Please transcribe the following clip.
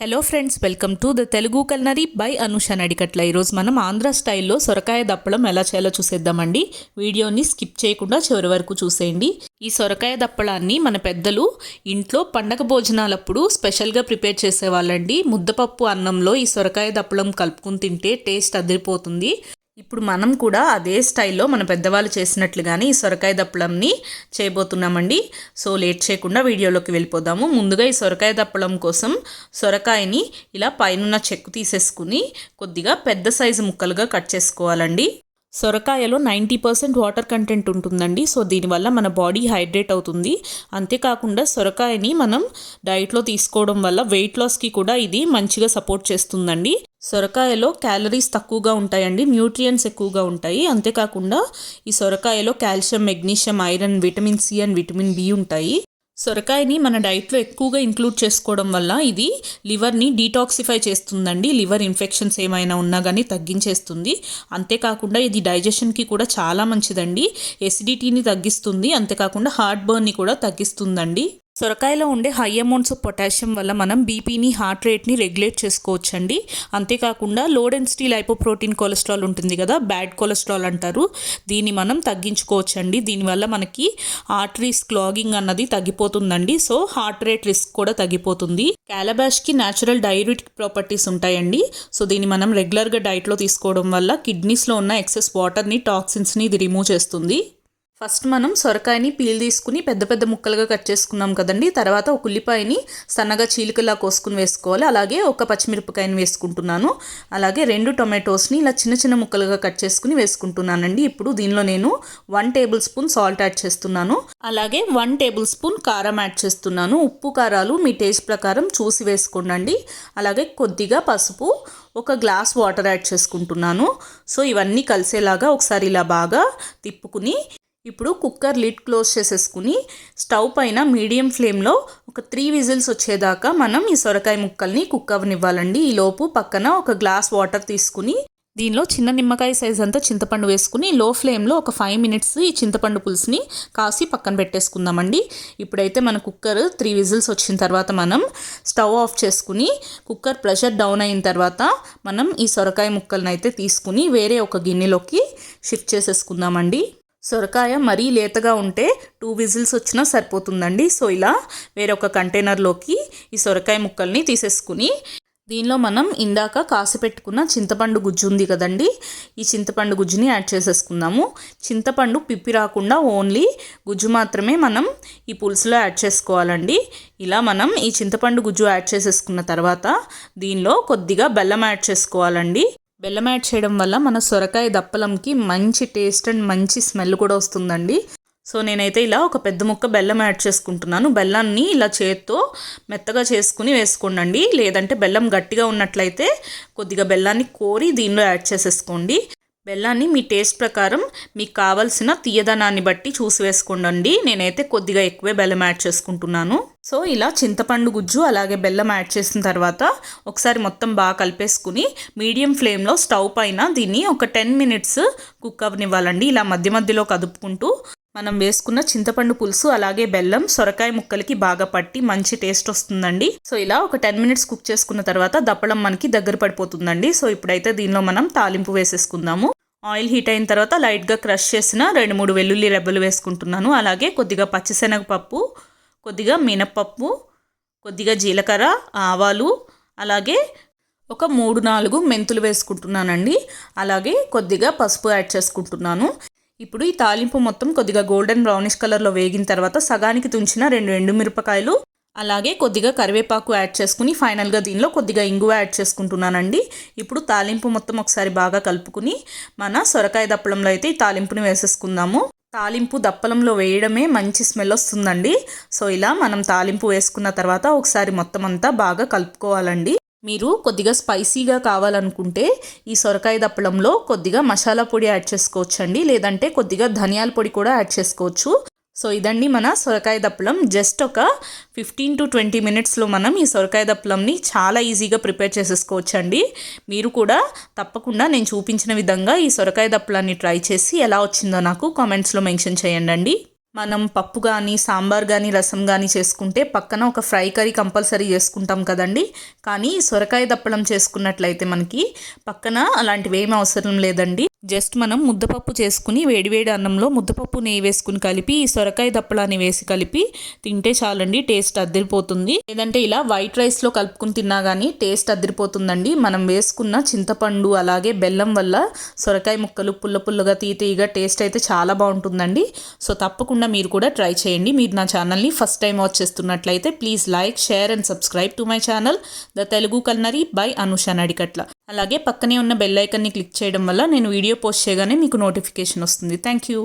Hello friends welcome to the Telugu culinary by Anusha Nadikatla ఈరోజు మనం ఆంధ్ర స్టైల్లో సొరకాయ దప్పడం ఎలా చేయాలో చూసేద్దామండి. వీడియోని స్కిప్ చేయకుండా చివరి వరకు చూసేయండి. ఈ సొరకాయ దప్పడాన్ని మన పెద్దలు ఇంట్లో పండగ భోజనాలప్పుడు స్పెషల్గా ప్రిపేర్ చేసేవాళ్ళండి. ముద్దపప్పు అన్నంలో ఈ సొరకాయ దప్పడం కలుపుకుని తింటే టేస్ట్ అదిరిపోతుంది. ఇప్పుడు మనం కూడా అదే స్టైల్లో మన పెద్దవాళ్ళు చేసినట్లుగానే ఈ సొరకాయ దప్పడంని చేయబోతున్నామండి. సో లేట్ చేయకుండా వీడియోలోకి వెళ్ళిపోదాము. ముందుగా ఈ సొరకాయ దప్పడం కోసం సొరకాయని ఇలా పైనున్న చెక్కు తీసేసుకుని కొద్దిగా పెద్ద సైజు ముక్కలుగా కట్ చేసుకోవాలండి. సొరకాయలో నైంటీ పర్సెంట్ వాటర్ కంటెంట్ ఉంటుందండి. సో దీనివల్ల మన బాడీ హైడ్రేట్ అవుతుంది. అంతేకాకుండా సొరకాయని మనం డైట్లో తీసుకోవడం వల్ల వెయిట్ లాస్కి కూడా ఇది మంచిగా సపోర్ట్ చేస్తుందండి. సొరకాయలో క్యాలరీస్ తక్కువగా ఉంటాయండి. న్యూట్రియంట్స్ ఎక్కువగా ఉంటాయి. అంతేకాకుండా ఈ సొరకాయలో calcium magnesium iron vitamin C and vitamin B ఉంటాయి. సొరకాయని మన డైట్లో ఎక్కువగా ఇంక్లూడ్ చేసుకోవడం వల్ల ఇది లివర్ని డీటాక్సిఫై చేస్తుందండి. లివర్ ఇన్ఫెక్షన్స్ ఏమైనా ఉన్నా కానీ తగ్గించేస్తుంది. అంతేకాకుండా ఇది డైజెషన్కి కూడా చాలా మంచిదండి. ఎసిడిటీని తగ్గిస్తుంది. అంతేకాకుండా హార్ట్ బర్న్ని కూడా తగ్గిస్తుందండి. సొరకాయలో ఉండే హై అమౌంట్స్ ఆఫ్ పొటాషియం వల్ల మనం బీపీని హార్ట్ రేట్ని రెగ్యులేట్ చేసుకోవచ్చండి. అంతేకాకుండా లో డెన్సిటీ లైపోప్రోటీన్ కొలెస్ట్రాల్ ఉంటుంది కదా బ్యాడ్ కొలెస్ట్రాల్ అంటారు. దీన్ని మనం తగ్గించుకోవచ్చండి. దీనివల్ల మనకి ఆర్టరీస్ క్లాగింగ్ అన్నది తగ్గిపోతుందండి. సో హార్ట్ రేట్ రిస్క్ కూడా తగ్గిపోతుంది. క్యాలబాష్కి న్యాచురల్ డైరిటిక్ ప్రాపర్టీస్ ఉంటాయండి. సో దీన్ని మనం రెగ్యులర్గా డైట్లో తీసుకోవడం వల్ల కిడ్నీస్లో ఉన్న ఎక్సెస్ వాటర్ని టాక్సిన్స్ని ఇది రిమూవ్ చేస్తుంది. ఫస్ట్ మనం సొరకాయని పీల్ తీసుకుని పెద్ద పెద్ద ముక్కలుగా కట్ చేసుకున్నాం కదండి. తర్వాత ఒక ఉల్లిపాయని సన్నగా చీలికలా కోసుకుని వేసుకోవాలి. అలాగే ఒక పచ్చిమిరపకాయని వేసుకుంటున్నాను. అలాగే రెండు టొమాటోస్ని ఇలా చిన్న చిన్న ముక్కలుగా కట్ చేసుకుని వేసుకుంటున్నానండి. ఇప్పుడు దీనిలో నేను one tablespoon salt add చేస్తున్నాను. అలాగే వన్ టేబుల్ స్పూన్ కారం యాడ్ చేస్తున్నాను. ఉప్పు కారాలు మీ టేస్ట్ ప్రకారం చూసి వేసుకోండి అలాగే కొద్దిగా పసుపు ఒక గ్లాస్ వాటర్ యాడ్ చేసుకుంటున్నాను. సో ఇవన్నీ కలిసేలాగా ఒకసారి ఇలా బాగా తిప్పుకుని ఇప్పుడు కుక్కర్ లిడ్ క్లోజ్ చేసేసుకుని స్టవ్ పైన మీడియం ఫ్లేమ్లో ఒక త్రీ విజిల్స్ వచ్చేదాకా మనం ఈ సొరకాయ ముక్కల్ని కుక్ అవ్వనివ్వాలండి ఈలోపు పక్కన ఒక గ్లాస్ వాటర్ తీసుకుని దీనిలో చిన్న నిమ్మకాయ సైజ్ అంతా చింతపండు వేసుకుని లో ఫ్లేమ్లో ఒక ఫైవ్ మినిట్స్ ఈ చింతపండు పులుసుని కాసి పక్కన పెట్టేసుకుందామండి. ఇప్పుడైతే మన కుక్కర్ త్రీ విజిల్స్ వచ్చిన తర్వాత మనం స్టవ్ ఆఫ్ చేసుకుని కుక్కర్ ప్రెషర్ డౌన్ అయిన తర్వాత మనం ఈ సొరకాయ ముక్కలను అయితే తీసుకుని వేరే ఒక గిన్నెలోకి షిఫ్ట్ చేసేసుకుందామండి. సొరకాయ మరీ లేతగా ఉంటే టూ విజిల్స్ వచ్చినా సరిపోతుందండి. సో ఇలా వేరొక కంటైనర్లోకి ఈ సొరకాయ ముక్కల్ని తీసేసుకుని దీనిలో మనం ఇందాక కాసి పెట్టుకున్న చింతపండు గుజ్జు ఉంది కదండి ఈ చింతపండు గుజ్జుని యాడ్ చేసేసుకుందాము. చింతపండు పిప్పి రాకుండా ఓన్లీ గుజ్జు మాత్రమే మనం ఈ పులుసులో యాడ్ చేసుకోవాలండి. ఇలా మనం ఈ చింతపండు గుజ్జు యాడ్ చేసేసుకున్న తర్వాత దీనిలో కొద్దిగా బెల్లం యాడ్ చేసుకోవాలండి. బెల్లం యాడ్ చేయడం వల్ల మన సొరకాయ దప్పలంకి మంచి టేస్ట్ అండ్ మంచి స్మెల్ కూడా వస్తుందండి. సో నేనైతే ఇలా ఒక పెద్ద ముక్క బెల్లం యాడ్ చేసుకుంటున్నాను. బెల్లాన్ని ఇలా చేత్తో మెత్తగా చేసుకుని వేసుకోండి లేదంటే బెల్లం గట్టిగా ఉన్నట్లయితే కొద్దిగా బెల్లాన్ని కోరి దీనిలో యాడ్ చేసేసుకోండి. బెల్లాన్ని మీ టేస్ట్ ప్రకారం మీకు కావలసిన తీయదనాన్ని బట్టి చూసి వేసుకోండి నేనైతే కొద్దిగా ఎక్కువే బెల్లం యాడ్ చేసుకుంటున్నాను. సో ఇలా చింతపండు గుజ్జు అలాగే బెల్లం యాడ్ చేసిన తర్వాత ఒకసారి మొత్తం బాగా కలిపేసుకుని మీడియం ఫ్లేమ్లో స్టవ్ పైన దీన్ని ఒక టెన్ మినిట్స్ కుక్ అవ్వనివ్వాలండి. ఇలా మధ్య మధ్యలో కదుపుకుంటూ మనం వేసుకున్న చింతపండు పులుసు అలాగే బెల్లం సొరకాయ ముక్కలకి బాగా పట్టి మంచి టేస్ట్ వస్తుందండి. సో ఇలా ఒక టెన్ మినిట్స్ కుక్ చేసుకున్న తర్వాత దప్పడం మనకి దగ్గర పడిపోతుందండి. సో ఇప్పుడైతే దీనిలో మనం తాలింపు వేసేసుకుందాము. ఆయిల్ హీట్ అయిన తర్వాత లైట్గా క్రష్ చేసిన రెండు మూడు వెల్లుల్లి రెబ్బలు వేసుకుంటున్నాను. అలాగే కొద్దిగా పచ్చిశనగపప్పు కొద్దిగా మినప్పప్పు కొద్దిగా జీలకర్ర ఆవాలు అలాగే ఒక మూడు నాలుగు మెంతులు వేసుకుంటున్నానండి. అలాగే కొద్దిగా పసుపు యాడ్ చేసుకుంటున్నాను. ఇప్పుడు ఈ తాలింపు మొత్తం కొద్దిగా గోల్డెన్ బ్రౌనిష్ కలర్లో వేగిన తర్వాత సగానికి తుంచిన రెండు ఎండుమిరపకాయలు అలాగే కొద్దిగా కరివేపాకు యాడ్ చేసుకుని ఫైనల్గా దీనిలో కొద్దిగా ఇంగువ యాడ్ చేసుకుంటున్నానండి. ఇప్పుడు తాలింపు మొత్తం ఒకసారి బాగా కలుపుకుని మన సొరకాయ దప్పలంలో అయితే ఈ తాలింపుని వేసేసుకుందాము. తాలింపు దప్పలంలో వేయడమే మంచి స్మెల్ వస్తుందండి. సో ఇలా మనం తాలింపు వేసుకున్న తర్వాత ఒకసారి మొత్తం అంతా బాగా కలుపుకోవాలండి. మీరు కొద్దిగా స్పైసీగా కావాలనుకుంటే ఈ సొరకాయ దప్పడంలో కొద్దిగా మసాలా పొడి యాడ్ చేసుకోవచ్చండి. లేదంటే కొద్దిగా ధనియాల పొడి కూడా యాడ్ చేసుకోవచ్చు. సో ఇదండి మన సొరకాయ దప్పలం. జస్ట్ ఒక ఫిఫ్టీన్ టు ట్వంటీ మినిట్స్లో మనం ఈ సొరకాయ దప్పలంని చాలా ఈజీగా ప్రిపేర్ చేసేసుకోవచ్చండి. మీరు కూడా తప్పకుండా నేను చూపించిన విధంగా ఈ సొరకాయ దప్పలాన్ని ట్రై చేసి ఎలా వచ్చిందో నాకు కామెంట్స్లో మెన్షన్ చేయండి మనం పప్పు కానీ సాంబార్ కానీ రసం కానీ చేసుకుంటే పక్కన ఒక ఫ్రై కర్రీ కంపల్సరీ చేసుకుంటాం కదండి. కానీ సొరకాయ దప్పడం చేసుకున్నట్లయితే మనకి పక్కన అలాంటివి ఏమీ అవసరం లేదండి. జస్ట్ మనం ముద్దపప్పు చేసుకుని వేడివేడి అన్నంలో ముద్దపప్పు నెయ్యి వేసుకుని కలిపి ఈ సొరకాయ దప్పలాన్ని వేసి కలిపి తింటే చాలండి టేస్ట్ అద్దరిపోతుంది. లేదంటే ఇలా వైట్ రైస్లో కలుపుకుని తిన్నా కానీ టేస్ట్ అద్దరిపోతుందండి. మనం వేసుకున్న చింతపండు అలాగే బెల్లం వల్ల సొరకాయ ముక్కలు పుల్ల పుల్లగా తీతీగా టేస్ట్ అయితే చాలా బాగుంటుందండి. సో తప్పకుండా మీరు కూడా ట్రై చేయండి. మీరు నా ఛానల్ని ఫస్ట్ టైం వాచ్ చేస్తున్నట్లయితే please like share and subscribe to my channel. The Telugu culinary by Anusha Nadikatla. అలాగే పక్కనే ఉన్న బెల్ ఐకన్ని క్లిక్ చేయడం వల్ల నేను వీడియో పోస్ట్ చేయగానే మీకు నోటిఫికేషన్ వస్తుంది. Thank you